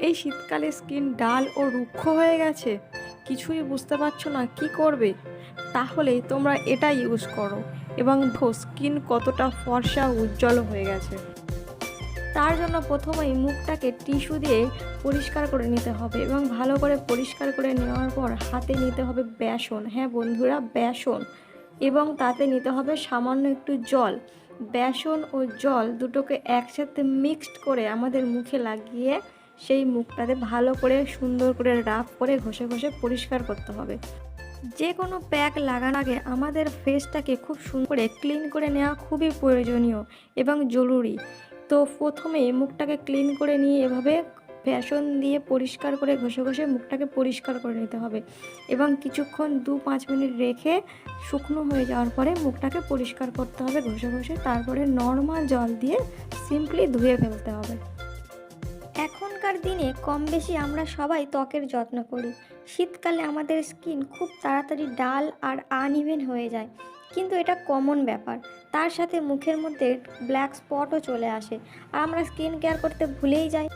এই শীতকালে স্কিন ডাল ও রুক্ষ হয়ে গেছে। কিছুই বুঝতে পারছ না, কি করবে? তাহলে তোমরা এটা ইউজ করো এবং স্কিন কতটা ফর্সা উজ্জ্বল হয়ে গেছে। তার জন্য প্রথমেই মুখটাকে টিস্যু দিয়ে পরিষ্কার করে নিতে হবে এবং ভালো করে পরিষ্কার করে নেওয়ার পর হাতে নিতে হবে বেসন। হ্যাঁ বন্ধুরা, বেসন। এবং তাতে নিতে হবে সামান্য একটু জল। বেসন ও জল দুটোকে একসাথে মিক্সড করে আমাদের মুখে লাগিয়ে সেই মুখটাতে ভালো করে, সুন্দর করে রাফ করে ঘষে ঘষে পরিষ্কার করতে হবে। যে কোনো প্যাক লাগানোর আগে আমাদের ফেসটাকে খুব সুন্দর করে ক্লিন করে নেওয়া খুবই প্রয়োজনীয় এবং জরুরি। তো প্রথমে মুখটাকে ক্লিন করে নিয়ে এভাবে ফ্যাশন দিয়ে পরিষ্কার করে ঘষে ঘষে মুখটাকে পরিষ্কার করে নিতে হবে এবং কিছুক্ষণ দু পাঁচ মিনিট রেখে শুকনো হয়ে যাওয়ার পরে মুখটাকে পরিষ্কার করতে হবে ঘষে ঘষে। তারপরে নর্মাল জল দিয়ে সিম্পলি ধুয়ে ফেলতে হবে। এখনকার দিনে কম বেশি আমরা সবাই ত্বকের যত্ন করি। শীতকালে আমাদের স্কিন খুব তাড়াতাড়ি ডাল আর আনইভেন হয়ে যায়। কিন্তু এটা কমন ব্যাপার। তার সাথে মুখের মধ্যে ব্ল্যাক স্পটও চলে আসে। আর আমরা স্কিন কেয়ার করতে ভুলেই যাই।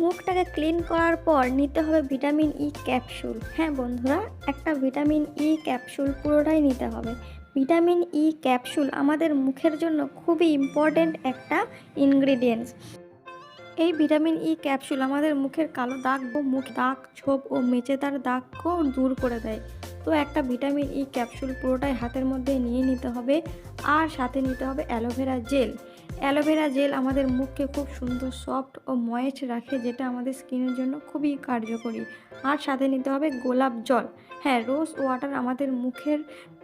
মুখটাকে ক্লিন করার পর নিতে হবে ভিটামিন ই ক্যাপসুল। হ্যাঁ বন্ধুরা, একটা ভিটামিন ই ক্যাপসুল পুরোটাই নিতে হবে। ভিটামিন ই ক্যাপসুল আমাদের মুখের জন্য খুবই ইম্পর্ট্যান্ট একটা ইনগ্রিডিয়েন্টস এই ভিটামিন ই ক্যাপসুল আমাদের মুখের কালো দাগ ও মুখ দাগ, ছোপ ও মেচেদার দাগকেও দূর করে দেয়। তো একটা ভিটামিন ই ক্যাপসুল পুরোটাই হাতের মধ্যে নিয়ে নিতে হবে আর সাথে নিতে হবে অ্যালোভেরা জেল। অ্যালোভেরা জেল আমাদের মুখকে খুব সুন্দর, সফট ও ময়েস্ট রাখে, যেটা আমাদের স্কিনের জন্য খুবই কার্যকরী। আর সাথে নিতে হবে গোলাপ জল। হ্যাঁ রোজ ওয়াটার আমাদের মুখের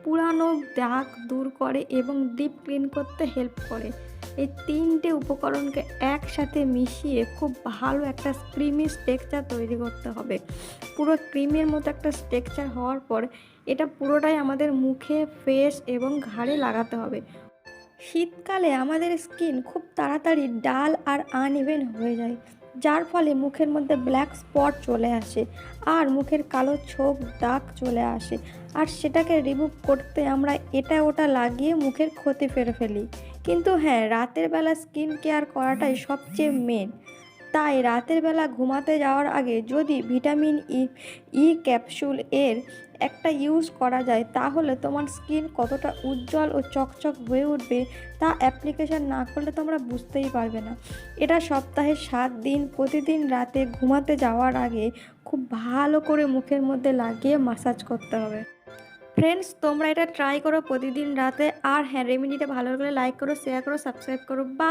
পুরানো দাগ দূর করে এবং ডিপ ক্লিন করতে হেল্প করে। এই তিনটে উপকরণকে একসাথে মিশিয়ে খুব ভালো একটা ক্রিমি স্ট্রেকচার তৈরি করতে হবে। পুরো ক্রিমের মতো একটা স্ট্রেকচার হওয়ার পর এটা পুরোটাই আমাদের মুখে ফেস এবং ঘাড়ে লাগাতে হবে। শীতকালে আমাদের স্কিন খুব তাড়াতাড়ি ডাল আর আনইভেন হয়ে যায়। যার ফলে মুখের মধ্যে ব্ল্যাক স্পট চলে আসে আর মুখের কালো ছোপ, দাগ চলে আসে। আর সেটাকে রিমুভ করতে আমরা এটা ওটা লাগিয়ে মুখের ক্ষতি ফেরে ফেলি। কিন্তু হ্যাঁ রাতের বেলা স্কিন কেয়ার করাটাই সবচেয়ে মেন তাই রাতের বেলা ঘুমাতে যাওয়ার আগে যদি ভিটামিন ই ই ক্যাপসুল এর একটা ইউজ করা যায়, তাহলে তোমার স্কিন কতটা উজ্জ্বল ও চকচক হয়ে উঠবে তা অ্যাপ্লিকেশন না করলে তোমরা বুঝতেই পারবে না। এটা সপ্তাহে সাত দিন, প্রতিদিন রাতে ঘুমাতে যাওয়ার আগে খুব ভালো করে মুখের মধ্যে লাগিয়ে মাসাজ করতে হবে। ফ্রেন্ডস তোমরা এটা ট্রাই করো প্রতিদিন রাতে। আর হ্যাঁ রেমেডিটা ভালো করে লাইক করো শেয়ার করো সাবস্ক্রাইব করো। বা